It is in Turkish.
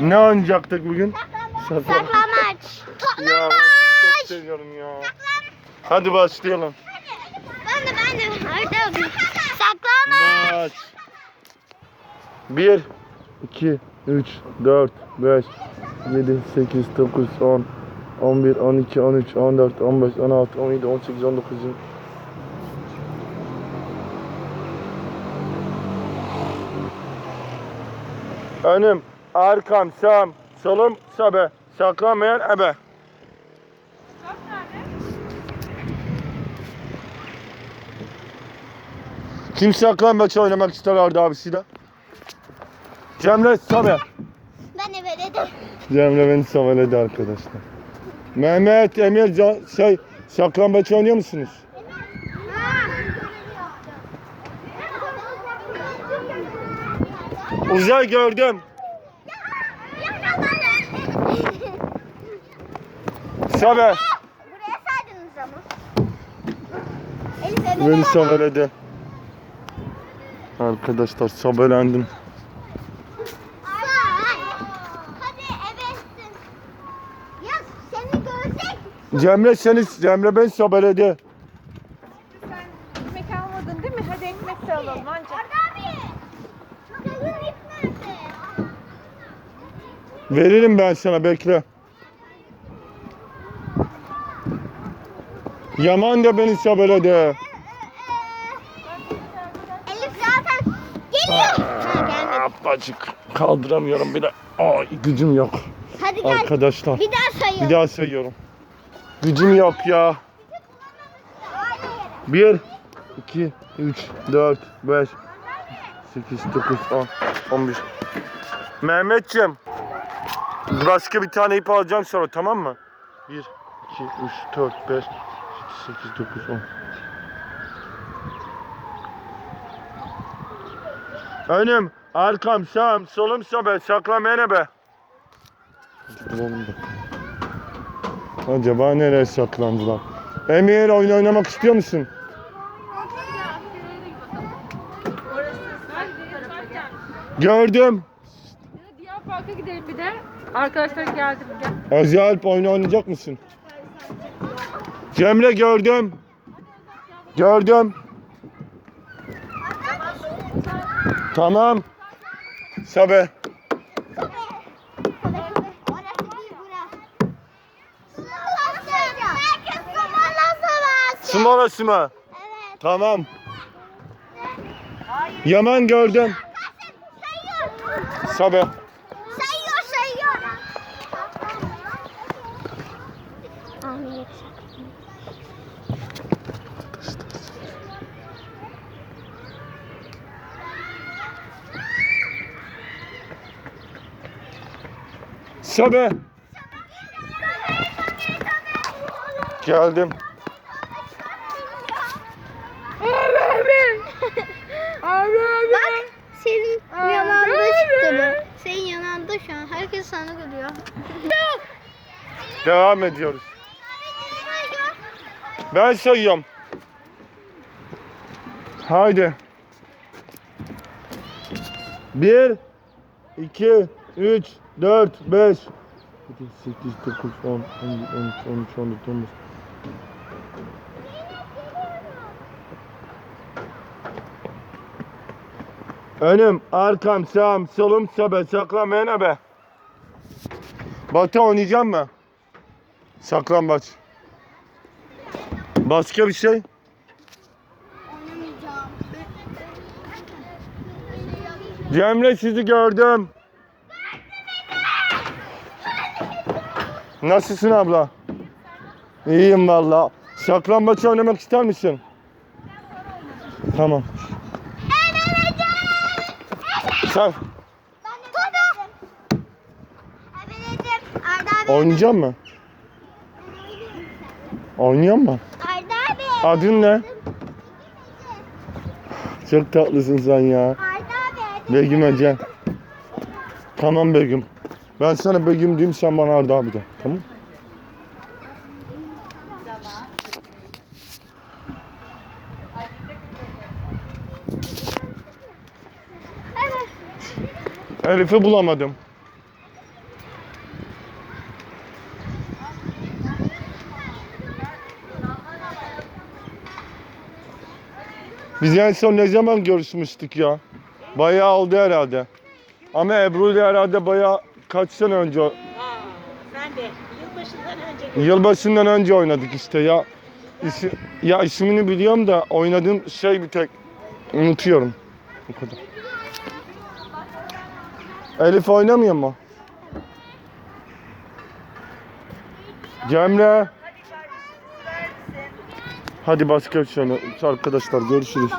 Ne oynayacaktık bugün? Saklamaç. Sizi çok seviyorum ya. Hadi başlayalım. Ben de ben de. Hadi abi. Saklamaç. Maç. 1 2 3 4 5 7 8 9 10 11 12 13 14 15 16 17 18 19 20 Önüm, arkam, sağım, solum, sabe. Saklanmayan ebe. Kim saklambaç oynamak ister Arda abisiyle? Cemre Sabe. Ben de veredim. Cemre beni savaledi arkadaşlar. Mehmet, Emir, Can- şey, saklambaç oynuyor musunuz? Uzay gördüm. Sabe. Buraya saydınız ama. Elif Beni savaledi. Arkadaşlar sabelendim. Hadi ebesin. Ya seni görsek. Cemre seni, Cemre beni sabeledi. Sen ekmek almadın değil mi? Hadi ekmek de alalım anca. Arda abi. Kalın ip nerede? Veririm ben sana bekle. Yaman da beni sabeledi. Elif zaten geliyor. Ha gelmedi. Apacık kaldıramıyorum bile. Ay gücüm yok. Hadi gel. Arkadaşlar Bir daha sayalım. bir daha sayıyorum. Gücüm yok ya. Hayır. 1 2 3 4 5 8 9 10 11 Mehmetciğim Başka bir tane ip alacağım sonra tamam mı? 1 2 3 4 5 8 9 10 Önüm, arkam, sağım, solum, sobe, saklamaya be. Hadi bulalım bakalım. Acaba nereye saklandılar? Emir oyun oynamak istiyor musun? Gördüm. Diğer parka gidelim bir de. Arkadaşlar geldi mi? Gel. Özelp oyun oynayacak mısın? Cemre gördüm. Gördüm. Tamam. Sabe. Mı? Evet. Tamam. Yaman gördüm. Sabe. Sayıyor sayıyor. Sabe. Geldim. Bak senin yanında böyle. çıktı bu. Senin yanında şu an. Herkes sana gülüyor. Devam ediyoruz. Ben sayıyorum. Haydi. 1 2 3 4 5 8 9 10 11 12 13 14 15 Önüm, arkam, sağım, solum, sobe, saklanmayan be. Batı oynayacağım mı? Saklambaç. Başka bir şey? Oynamayacağım. Cemre sizi gördüm. Nasılsın abla? İyiyim valla. Saklambaç oynamak ister misin? Tamam. Sen oynayacak mı? Oynuyor mu? Arda abi. Adın ne? Çok tatlısın sen ya. Arda abi. Begüm Ece. Tamam Begüm. Ben sana bölgüm diyeyim sen bana Arda abi de. Tamam Elif'i bulamadım. Biz en son ne zaman görüşmüştük ya? Bayağı oldu herhalde. Ama Ebru ile herhalde bayağı kaç sene önce Aa, sen de yılbaşından önce Yılbaşından önce oynadık işte ya. İsi, ya ismini biliyorum da oynadığım şey bir tek unutuyorum. O kadar. Elif oynamıyor mu? Cemre. Hadi başka bir şey. Arkadaşlar görüşürüz.